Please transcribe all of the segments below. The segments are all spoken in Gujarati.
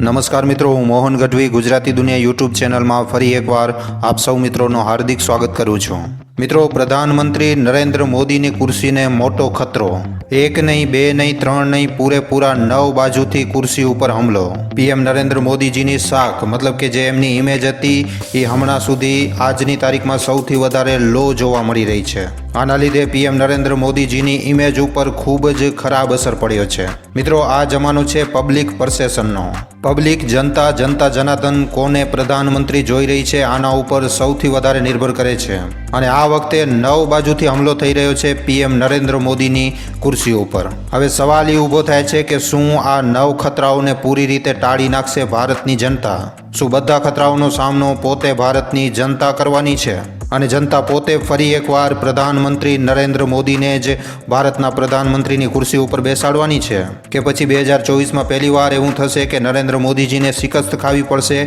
નમસ્કાર મિત્રો, હું મોહન ગઢવી, ગુજરાતી દુનિયા યુટ્યુબ ચેનલમાં ફરી એકવાર આપ સૌ મિત્રોનું હાર્દિક સ્વાગત કરું છું. મિત્રો, પ્રધાનમંત્રી નરેન્દ્ર મોદીની કુર્સીને મોટો ખતરો. એક નહીં, બે નહીં, ત્રણ નહીં, પૂરેપૂરા નવ બાજુથી કુર્સી ઉપર હુમલો. પીએમ નરેન્દ્ર મોદીજીની શાખ, મતલબ કે જે એમની ઇમેજ હતી, એ હમણાં સુધી આજની તારીખમાં સૌથી વધારે લો જોવા મળી રહી છે. આના લીધે પીએમ નરેન્દ્ર મોદીજીની ઇમેજ ઉપર ખૂબ જ ખરાબ અસર પડ્યો છે. મિત્રો, આ જમાનો છે પબ્લિક પરસેશનનો પબ્લિક જનતા જનતા જનાર્દન કોને પ્રધાનમંત્રી જોઈ રહી છે આના ઉપર સૌથી વધારે નિર્ભર કરે છે. અને આ વખતે નવ બાજુથી હુમલો થઈ રહ્યો છે પીએમ નરેન્દ્ર મોદીની કુર્સી ઉપર. હવે સવાલ એ ઊભો થાય છે કે શું આ નવ ખતરાઓને પૂરી રીતે ટાળી નાખશે ભારતની જનતા? શું બધા ખતરાઓનો સામનો પોતે ભારતની જનતા કરવાની છે? અને જનતા પોતે ફરી એકવાર પ્રધાનમંત્રી નરેન્દ્ર મોદીને જ ભારતના પ્રધાનમંત્રીની ખુરશી ઉપર બેસાડવાની છે. કે પછી બે હજાર ચોવીસમાં પહેલીવાર એવું થશે કે નરેન્દ્ર મોદીજીને શિકસ્ત ખાવી પડશે,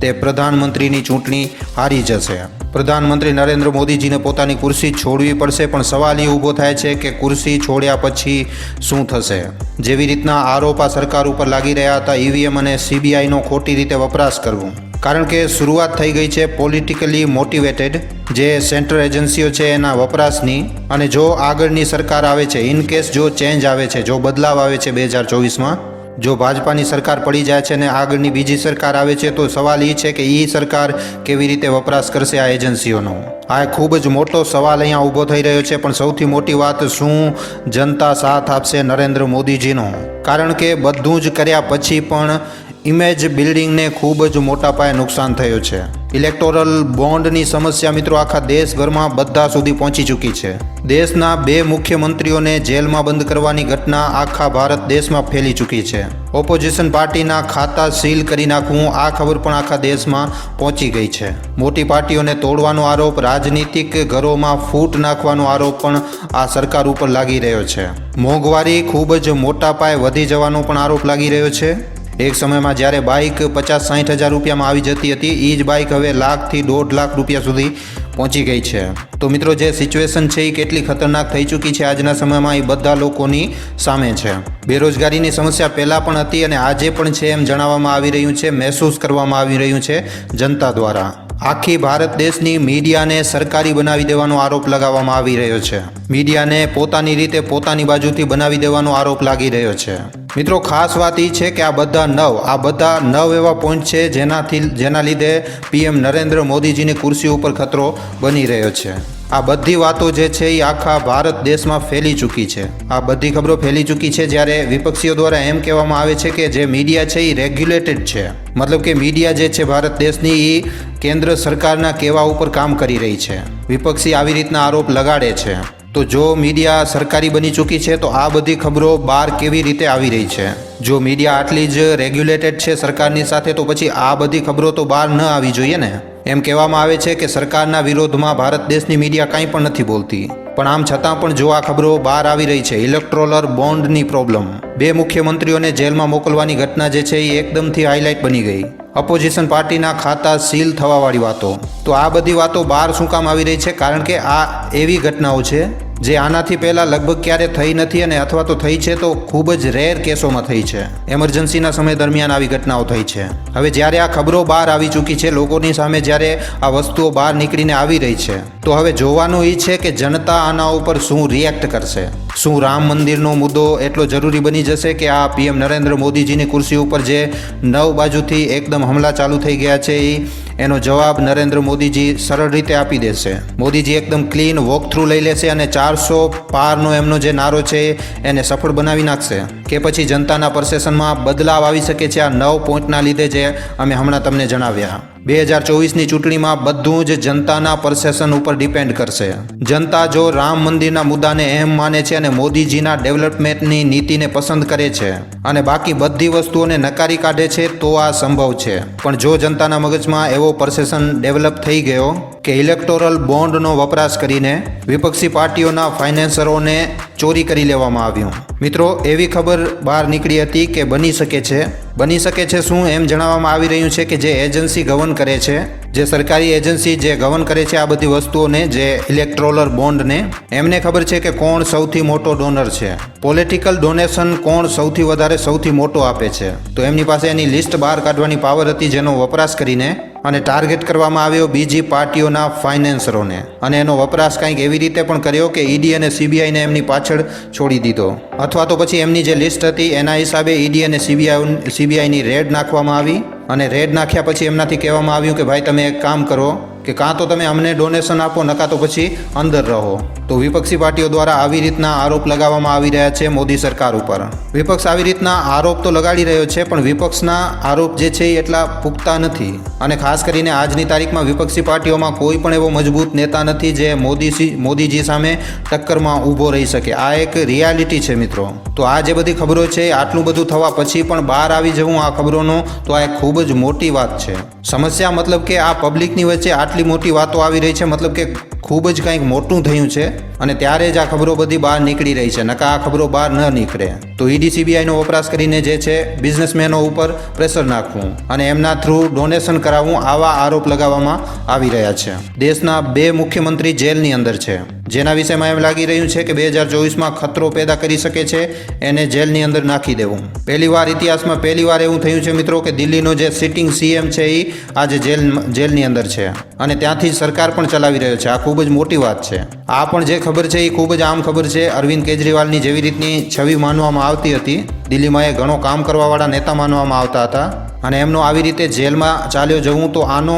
તે પ્રધાનમંત્રીની ચૂંટણી હારી જશે. પ્રધાનમંત્રી નરેન્દ્ર મોદીજીને પોતાની ખુરશી છોડવી પડશે, પણ સવાલ એ ઊભો થાય છે કે ખુરશી છોડ્યા પછી શું થશે? જેવી રીતના આરોપ આ સરકાર ઉપર લાગી રહ્યા હતા, ઈવીએમ અને સીબીઆઈનો ખોટી રીતે વપરાશ કરવો. કારણ કે શરૂઆત થઈ ગઈ છે, પોલિટિકલી મોટિવેટેડ જે સેન્ટ્રલ એજન્સીઓ છે એના વપરાશની અને જો આગળની સરકાર આવે છે ઇન કેસ જો ચેન્જ આવે છે, જો બદલાવ આવે છે બે હજાર ચોવીસમાં, જો ભાજપાની સરકાર પડી જાય છે અને આગળની બીજી સરકાર આવે છે, તો સવાલ એ છે કે એ સરકાર કેવી રીતે વપરાશ કરશે આ એજન્સીઓનો? આ ખૂબ જ મોટો સવાલ અહીંયા ઊભો થઈ રહ્યો છે, પણ સૌથી મોટી વાત શું જનતા સાથ આપશે નરેન્દ્ર મોદીજીનો? કારણ કે બધું જ કર્યા પછી પણ ઇમેજ બિલ્ડિંગને ખૂબ જ મોટા પાયે નુકસાન થયું છે. ઇલેક્ટોરલ બોન્ડની સમસ્યા મિત્રો આખા દેશભરમાં બધા સુધી પહોંચી ચૂકી છે. દેશના બે મુખ્યમંત્રીઓને જેલમાં બંધ કરવાની ઘટના આખા ભારત દેશમાં ફેલી ચૂકી છે. ઓપોઝિશન પાર્ટીના ખાતા સીલ કરી નાખવું આ ખબર પણ આખા દેશમાં પહોંચી ગઈ છે. મોટી પાર્ટીઓને તોડવાનો આરોપ, રાજનીતિક ઘરોમાં ફૂટ નાખવાનો આરોપ પણ આ સરકાર ઉપર લાગી રહ્યો છે. મોંઘવારી ખૂબ જ મોટા પાયે વધી જવાનો પણ આરોપ લાગી રહ્યો છે. એક સમયમાં જ્યારે બાઇક પચાસ સાહીઠ હજાર રૂપિયામાં આવી જતી હતી એ જ બાઇક હવે લાખથી દોઢ લાખ રૂપિયા સુધી પહોંચી ગઈ છે. તો મિત્રો, જે સિચ્યુએશન છે એ કેટલી ખતરનાક થઈ ચૂકી છે આજના સમયમાં એ બધા લોકોની સામે છે. બેરોજગારીની સમસ્યા પહેલાં પણ હતી અને આજે પણ છે એમ જણાવવામાં આવી રહ્યું છે, મહેસૂસ કરવામાં આવી રહ્યું છે જનતા દ્વારા. આખી ભારત દેશની મીડિયાને સરકારી બનાવી દેવાનો આરોપ લગાવવામાં આવી રહ્યો છે. મીડિયાને પોતાની રીતે પોતાની બાજુથી બનાવી દેવાનો આરોપ લાગી રહ્યો છે. મિત્રો, ખાસ વાત એ છે કે આ બધા નવ, આ બધા નવ એવા પોઈન્ટ છે જેનાથી, જેના લીધે પીએમ નરેન્દ્ર મોદીજીની કુર્સી ઉપર ખતરો બની રહ્યો છે. આ બધી વાતો જે છે એ આખા ભારત દેશમાં ફેલી ચૂકી છે. આ બધી ખબરો ફેલી ચૂકી છે જ્યારે વિપક્ષીઓ દ્વારા એમ કહેવામાં આવે છે કે જે મીડિયા છે એ રેગ્યુલેટેડ છે. મતલબ કે મીડિયા જે છે ભારત દેશની એ કેન્દ્ર સરકારના કહેવા ઉપર કામ કરી રહી છે. વિપક્ષી આવી રીતના આરોપ લગાડે છે. તો જો મીડિયા સરકારી બની ચૂકી છે, તો આ બધી ખબરો બહાર કેવી રીતે આવી રહી છે? જો મીડિયા આટલી જ રેગ્યુલેટેડ છે સરકારની સાથે, તો પછી આ બધી ખબરો તો બહાર ન આવી જોઈએ ને? એમ કહેવામાં આવે છે કે સરકારના વિરોધમાં ભારત દેશની મીડિયા કાંઈ પણ નથી બોલતી. પણ આમ છતાં પણ જો આ ખબરો બહાર આવી રહી છે ઇલેક્ટ્રોલર બોન્ડની પ્રોબ્લેમ બે મુખ્યમંત્રીઓને જેલમાં મોકલવાની ઘટના જે છે, એ એકદમથી હાઇલાઇટ બની ગઈ. અપોઝિશન પાર્ટીના ખાતા સીલ થવાવાળી વાતો. તો આ બધી વાતો બહાર શું કામ આવી રહી છે? કારણ કે આ એવી ઘટનાઓ છે જે આનાથી પહેલાં લગભગ ક્યારે થઈ નથી અને અથવા તો થઈ છે તો ખૂબ જ રેર કેસોમાં થઈ છે. એમરજન્સીના સમય દરમિયાન આવી ઘટનાઓ થઈ છે. હવે જ્યારે આ ખબરો બહાર આવી ચૂકી છે, લોકોની સામે જ્યારે આ વસ્તુઓ બહાર નીકળીને આવી રહી છે. તો હવે જોવાનું એ છે કે જનતા આના ઉપર શું રિએક્ટ કરશે? શું રામ મંદિરનો મુદ્દો એટલો જરૂરી બની જશે કે આ પીએમ નરેન્દ્ર મોદીજીની કુર્સી ઉપર જે નવ બાજુથી એકદમ હમલા ચાલુ થઈ ગયા છે એ એનો જવાબ નરેન્દ્ર મોદીજી સરળ રીતે આપી દેશે. મોદીજી એકદમ ક્લીન વોક થ્રુ લઈ લેશે અને ચારસો પારનો એમનો જે નારો છે એને સફળ બનાવી નાખશે. કે પછી જનતાના પરસેશનમાં બદલાવ આવી શકે છે આ નવ પોઈન્ટના લીધે જે અમે હમણાં તમને જણાવ્યા. બે હજાર ચોવીસની ચૂંટણીમાં બધું જ જનતાના પરસેશન ઉપર ડિપેન્ડ કરશે. જનતા જો રામ મંદિરના મુદ્દાને અહેમ માને છે અને મોદીજીના ડેવલપમેન્ટની નીતિને પસંદ કરે છે અને બાકી બધી વસ્તુઓને નકારી કાઢે છે, તો આ સંભવ છે. પણ જો જનતાના મગજમાં એવો પરસેશન ડેવલપ થઈ ગયો કે ઇલેક્ટોરલ બોન્ડનો વપરાશ કરીને વિપક્ષી પાર્ટીઓના ફાઇનાન્સરોને ચોરી કરી લેવામાં આવ્યું. મિત્રો, એવી ખબર બહાર નીકળી હતી કે બની શકે છે. બની શકે છે શું એમ જણાવવામાં આવી રહ્યું છે કે જે એજન્સી ગવન કરે છે, જે સરકારી એજન્સી જે ગવન કરે છે આ બધી વસ્તુઓને, જે ઇલેક્ટ્રોલર બોન્ડને, એમને ખબર છે કે કોણ સૌથી મોટો ડોનર છે. પોલિટિકલ ડોનેશન કોણ સૌથી વધારે સૌથી મોટો આપે છે. તો એમની પાસે એની લિસ્ટ બહાર કાઢવાની પાવર હતી જેનો વપરાશ કરીને અને ટાર્ગેટ કરવામાં આવ્યો બીજી પાર્ટીઓના ફાઇનાન્સરોને. અને એનો વપરાશ કંઈક એવી રીતે પણ કર્યો કે ઈડી અને સીબીઆઈને એમની પાછળ છોડી દીધો. અથવા તો પછી એમની જે લિસ્ટ હતી, એના હિસાબે ઈડી અને સીબીઆઈ સીબીઆઈની રેડ નાખવામાં આવી. અને રેડ નાખ્યા પછી એમનાથી કહેવામાં આવ્યું કે, ભાઈ, તમે એક કામ કરો કે કાં તો તમે અમને ડોનેશન આપો, નકા તો પછી અંદર રહો. તો વિપક્ષી પાર્ટીઓ દ્વારા આવી રીતના આરોપ લગાવવામાં આવી રહ્યા છે મોદી સરકાર ઉપર. વિપક્ષ આવી રીતના આરોપ તો લગાડી રહ્યો છે, પણ વિપક્ષના આરોપ જે છે એ એટલા પૂગતા નથી. અને ખાસ કરીને આજની તારીખમાં વિપક્ષી પાર્ટીઓમાં કોઈ પણ એવો મજબૂત નેતા નથી જે મોદી મોદીજી સામે ટક્કરમાં ઊભો રહી શકે. આ એક રિયાલિટી છે મિત્રો. તો આ જે બધી ખબરો છે આટલું બધું થવા પછી પણ બહાર આવી જવું આ ખબરોનો, તો આ એક ખૂબ જ મોટી વાત છે. સમસ્યા મતલબ કે આ પબ્લિકની વચ્ચે આટલી મોટી વાતો આવી રહી છે, મતલબ કે ખૂબ જ કંઈક મોટું થયું છે અને ત્યારે જ આ ખબરો બધી બહાર નીકળી રહી છે, નકા આ ખબરો બહાર ન નીકળે. તો ઈડીસીબીઆઈનો વપરાશ કરીને જે છે, બિઝનેસમેનો ઉપર પ્રેશર નાખવું અને એમના થ્રુ ડોનેશન કરાવવું આવા આરોપ લગાવવામાં આવી રહ્યા છે. દેશના બે મુખ્યમંત્રી જેલની અંદર છે. જેના વિષયમાં એમ લાગી રહ્યું છે કે બે હજાર ચોવીસમાં ખતરો પેદા કરી શકે છે, એને જેલની અંદર નાખી દેવું. પહેલીવાર ઇતિહાસમાં પહેલી વાર એવું થયું છે મિત્રો કે દિલ્હીનો જે સિટિંગ સીએમ છે એ આજે જેલ, જેલની અંદર છે. અને ત્યાંથી સરકાર પણ ચલાવી રહ્યો છે. આ ખૂબ જ મોટી વાત છે. આ પણ જે ખબર છે એ ખૂબ જ આમ ખબર છે. અરવિંદ કેજરીવાલની જેવી રીતની છબી માનવામાં આવતી હતી. દિલ્હીમાં એ ઘણો કામ કરવાવાળા નેતા માનવામાં આવતા હતા. અને એમનો આવી રીતે જેલમાં ચાલ્યો જવું તો આનો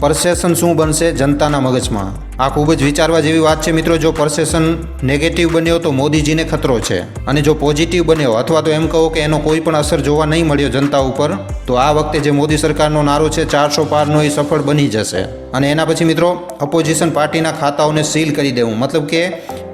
પરસેશન શું બનશે જનતાના મગજમાં? આ ખૂબ જ વિચારવા જેવી વાત છે મિત્રો, જો પરસેશન નેગેટિવ બન્યો તો મોદીજીને ખતરો છે. અને જો પોઝિટિવ બન્યો, અથવા તો એમ કહો કે એનો કોઈ પણ અસર જોવા નહીં મળ્યો જનતા ઉપર, તો આ વખતે જે મોદી સરકારનો નારો છે ચારસો પારનો એ સફળ બની જશે. અને એના પછી મિત્રો અપોઝિશન પાર્ટીના ખાતાઓને સીલ કરી દેવું. મતલબ કે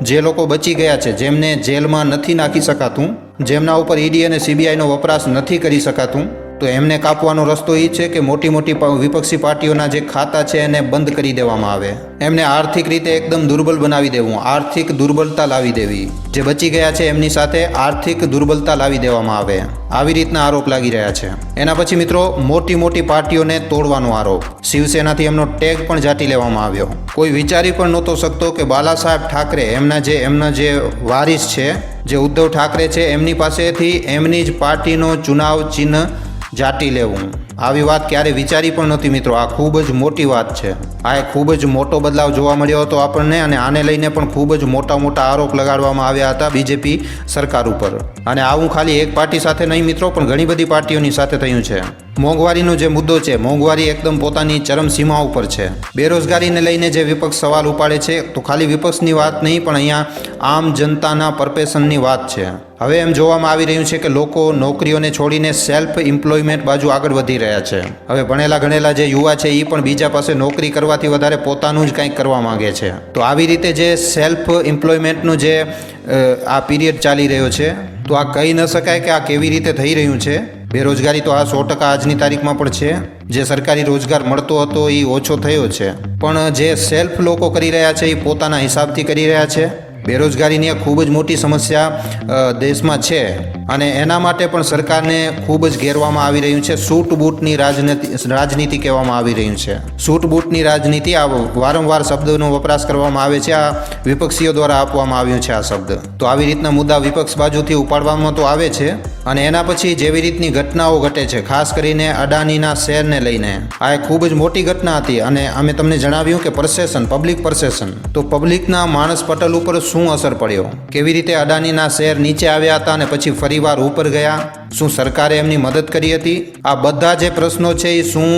જે લોકો બચી ગયા છે, જેમને જેલમાં નથી નાખી શકાતું, જેમના ઉપર ઈડી અને સીબીઆઈનો વપરાશ નથી કરી શકાતું તો એમને કાપવાનો રસ્તો એ છે કે મોટી મોટી વિપક્ષી પાર્ટીઓના જે ખાતા છે એને બંધ કરી દેવામાં આવે. એમને આર્થિક રીતે એકદમ દુર્બલ બનાવી દેવું. આર્થિક દુર્બલતા લાવી દેવી. જે બચી ગયા છે એમની સાથે આર્થિક દુર્બલતા લાવી દેવામાં આવે. આવી રીતના આરોપ લાગી રહ્યા છે. એના પછી મિત્રો, મોટી મોટી પાર્ટીઓને તોડવાનો આરોપ. શિવસેનાથી એમનો ટેગ પણ જાટી લેવામાં આવ્યો. કોઈ વિચારી પણ નહોતો શકતો કે બાલા સાહેબ ઠાકરે એમના જે એમના જે વારિસ છે, જે ઉદ્ધવ ઠાકરે છે, એમની પાસેથી એમની જ પાર્ટીનો ચુનાવ ચિહ્ન જાટી લેવું. આવી વાત ક્યારે વિચારી પણ નથી મિત્રો. આ ખૂબ જ મોટી વાત છે. આ એક ખૂબ જ મોટો બદલાવ જોવા મળ્યો હતો આપણને અને આને લઈને પણ ખૂબ જ મોટા મોટા આરોપ લગાડવામાં આવ્યા હતા બીજેપી સરકાર ઉપર. અને આવું ખાલી એક પાર્ટી સાથે નહીં મિત્રો, પણ ઘણી બધી પાર્ટીઓની સાથે થયું છે. મોંઘવારીનો જે મુદ્દો છે, મોંઘવારી એકદમ પોતાની ચરમસીમા ઉપર છે. બેરોજગારીને લઈને જે વિપક્ષ સવાલ ઉપાડે છે, તો ખાલી વિપક્ષની વાત નહીં, પણ અહીંયા આમ જનતાના પરપેશનની વાત છે. હવે એમ જોવામાં આવી રહ્યું છે કે લોકો નોકરીઓને છોડીને સેલ્ફ એમ્પ્લોયમેન્ટ બાજુ આગળ વધી રહ્યા છે. હવે ભણેલા ગણેલા જે યુવા છે એ પણ બીજા પાસે નોકરી કરવાથી વધારે પોતાનું જ કંઈક કરવા માંગે છે. તો આવી રીતે જે સેલ્ફ એમ્પ્લોયમેન્ટનું જે આ પીરિયડ ચાલી રહ્યો છે, તો આ કહી ન શકાય કે આ કેવી રીતે થઈ રહ્યું છે? બેરોજગારી તો આ સો ટકા આજની તારીખમાં પણ છે. જે સરકારી રોજગાર મળતો હતો એ ઓછો થયો છે. પણ જે સેલ્ફ લોકો કરી રહ્યા છે એ પોતાના હિસાબથી કરી રહ્યા છે. બેરોજગારીની એક ખૂબ જ મોટી સમસ્યા દેશમાં છે. અને એના માટે પણ સરકારને ખૂબ જ ઘેરવામાં આવી રહ્યું છે. સૂટ બૂટની રાજનીતિ રાજનીતિ કહેવામાં આવી રહ્યું છે. સૂટ બૂટની રાજનીતિ આ વારંવાર શબ્દનો વપરાશ કરવામાં આવે છે. આ વિપક્ષીઓ દ્વારા આપવામાં આવ્યું છે આ શબ્દ. તો આવી રીતના મુદ્દા વિપક્ષ બાજુથી ઉપાડવામાં તો આવે છે. અને એના પછી જેવી રીતની ઘટનાઓ ઘટે છે, ખાસ કરીને અડાનીના શેરને લઈને. આ એક ખૂબ જ મોટી ઘટના હતી. અને અમે તમને જણાવ્યું કે પરસેશન પબ્લિક પરસેશન તો પબ્લિકના માણસ પટલ ઉપર શું અસર પડ્યો? કેવી રીતે અડાનીના શેર નીચે આવ્યા હતા અને પછી ફરીવાર ઉપર ગયા? શું સરકારે એમની મદદ કરી હતી? આ બધા જે પ્રશ્નો છે એ શું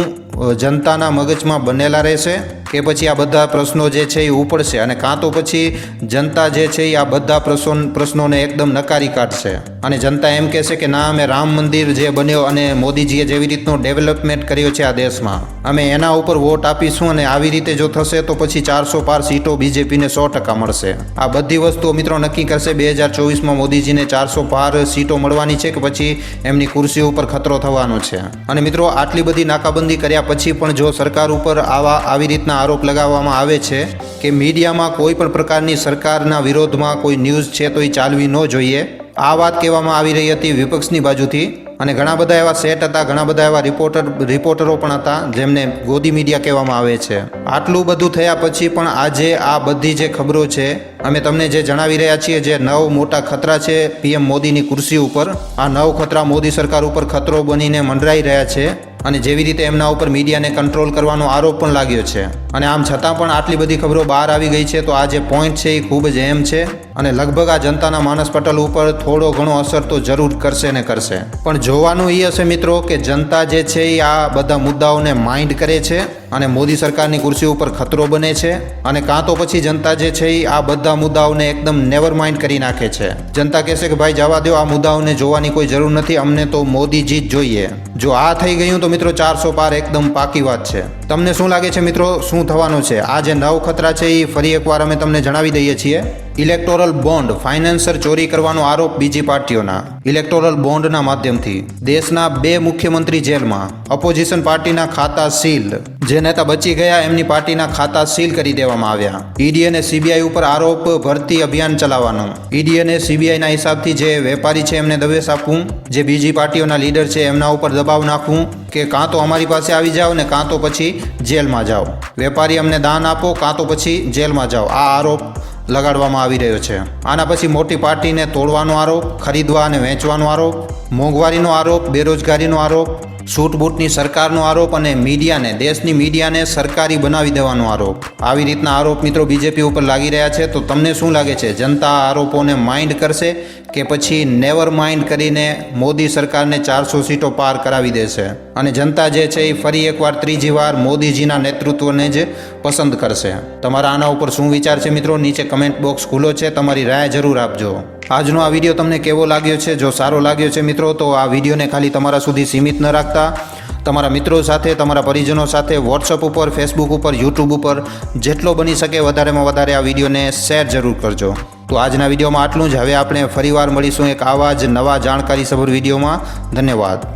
જનતાના મગજમાં બનેલા રહેશે? કે પછી આ બધા પ્રશ્નો જે છે એ ઉપડશે? અને કાં તો પછી જનતા જે છે એ આ બધા પ્રશ્નો પ્રશ્નોને એકદમ નકારી કાઢશે? અને જનતા એમ કહેશે કે ના, અમે રામ મંદિર જે બન્યો અને મોદીજીએ જેવી રીતનો ડેવલપમેન્ટ કર્યો છે આ દેશમાં. અમે એના ઉપર વોટ આપીશું અને આવી રીતે જો થશે તો પછી ચારસો પાર સીટો બીજેપીને સો ટકા મળશે. આ બધી વસ્તુઓ મિત્રો નક્કી કરશે બે હજાર ચોવીસમાં મોદીજીને ચારસો પાર સીટો મળવાની છે કે પછી એમની ખુરશી ઉપર ખતરો થવાનો છે. અને મિત્રો, આટલી બધી નાકાબંધી કર્યા પછી પણ જો સરકાર ઉપર આવા આવી રીતના આરોપ લગાવવામાં આવે છે કે મીડિયામાં કોઈ પણ પ્રકારની સરકારના વિરોધમાં કોઈ ન્યૂઝ છે તો એ ચાલવી ન જોઈએ. આ વાત કહેવામાં આવી રહી હતી વિપક્ષની બાજુથી. અને ઘણા બધા એવા સેટ હતા, ઘણા બધા એવા રિપોર્ટર રિપોર્ટરો પણ હતા, જેમને ગોદી મીડિયા કહેવામાં આવે છે. આટલું બધું થયા પછી પણ આજે આ બધી જે ખબરો છે, અમે તમને જે જણાવી રહ્યા છીએ, જે નવ મોટા ખતરા છે પીએમ મોદીની કુર્સી ઉપર, આ નવ ખતરા મોદી સરકાર ઉપર ખતરો બનીને મંડરાઈ રહ્યા છે. અને જેવી રીતે એમના ઉપર મીડિયાને કંટ્રોલ કરવાનો આરોપ પણ લાગ્યો છે. અને આમ છતાં પણ આટલી બધી ખબરો બહાર આવી ગઈ છે, તો આ જે પોઈન્ટ છે એ ખૂબ જ એમ છે અને લગભગ આ જનતાના માનસ પટલ ઉપર થોડો ઘણો અસર તો જરૂર કરશે ને કરશે. પણ જોવાનું એ હશે મિત્રો કે જનતા જે છે એ આ બધા મુદ્દાઓને માઇન્ડ કરે છે અને મોદી સરકારની કુર્સી ઉપર ખતરો બને છે અને કાં તો પછી જનતા જે છે એ આ બધા મુદ્દાઓને એકદમ નેવર માઇન્ડ કરી નાખે છે. જનતા કહેશે કે ભાઈ જવા દો, આ મુદ્દાઓને જોવાની કોઈ જરૂર નથી, અમને તો મોદીજી જ જોઈએ. જો આ થઈ ગયું તો મિત્રો ચારસો પાર એકદમ પાકી વાત છે. તમને શું લાગે છે મિત્રો, શું થવાનું છે? આ જે નવ ખતરા છે એ ફરી એકવાર અમે તમને જણાવી દઈએ છીએ. ઇલેક્ટોરલ બોન્ડ ફાઇનાન્સર ચોરી કરવાનો આરોપ બીજી પાર્ટીઓના. ઇલેક્ટોરલ બોન્ડના માધ્યમથી દેશના બે મુખ્યમંત્રી જેલમાં ઓપોઝિશન પાર્ટીના ખાતા સીલ. જે નેતા બચી ગયા એમની પાર્ટીના ખાતા સીલ કરી દેવામાં આવ્યા. ઈડી અને સીબીઆઈ ઉપર આરોપ ભરતી અભિયાન ચલાવવાનું. ઈડી અને સીબીઆઈના હિસાબથી જે વેપારી છે એમને દવેશ આપવું, જે બીજી પાર્ટીઓના લીડર છે એમના ઉપર દબાવ નાખવું, કે કાં તો અમારી પાસે આવી જાઓ ને કાં તો પછી જેલમાં જાઓ. વેપારી અમને દાન આપો, કાં તો પછી જેલમાં જાઓ. આ આરોપ લગાડવામાં આવી રહ્યો છે. આના પછી મોટી પાર્ટીને તોડવાનો આરોપ, ખરીદવા અને વેચવાનો આરોપ, મોંઘવારીનો આરોપ, બેરોજગારીનો આરોપ છૂટ બૂટની સરકારનો આરોપ અને મીડિયાને, દેશની મીડિયાને સરકારી બનાવી દેવાનો આરોપ. આવી રીતના આરોપ મિત્રો બીજેપી ઉપર લાગી રહ્યા છે. તો તમને શું લાગે છે? જનતા આરોપોને માઇન્ડ કરશે કે પછી નેવર માઇન્ડ કરીને મોદી સરકારને ચારસો સીટો પાર કરાવી દેશે? અને જનતા જે છે એ ફરી એકવાર ત્રીજી વાર મોદીજીના નેતૃત્વને જ પસંદ કરશે. તમારા આના ઉપર શું વિચાર છે મિત્રો? નીચે કમેન્ટ બોક્સ ખુલ્લો છે. તમારી રાય જરૂર આપજો. આજનો આ વીડિયો તમને કેવો લાગ્યો છે? જો સારો લાગ્યો છે મિત્રો, તો આ વિડીયોને ખાલી તમારા સુધી સીમિત ન રાખતા. તમારા મિત્રો સાથે, તમારા પરિજનો સાથે વોટ્સઅપ ઉપર ફેસબુક ઉપર યુટ્યુબ ઉપર જેટલો બની શકે વધારેમાં વધારે આ વિડીયોને શેર જરૂર કરજો. તો આજના વિડીયોમાં આટલું જ. હવે આપણે ફરીવાર મળીશું એક આવા જ નવા જાણકારીસભર વિડીયોમાં. ધન્યવાદ.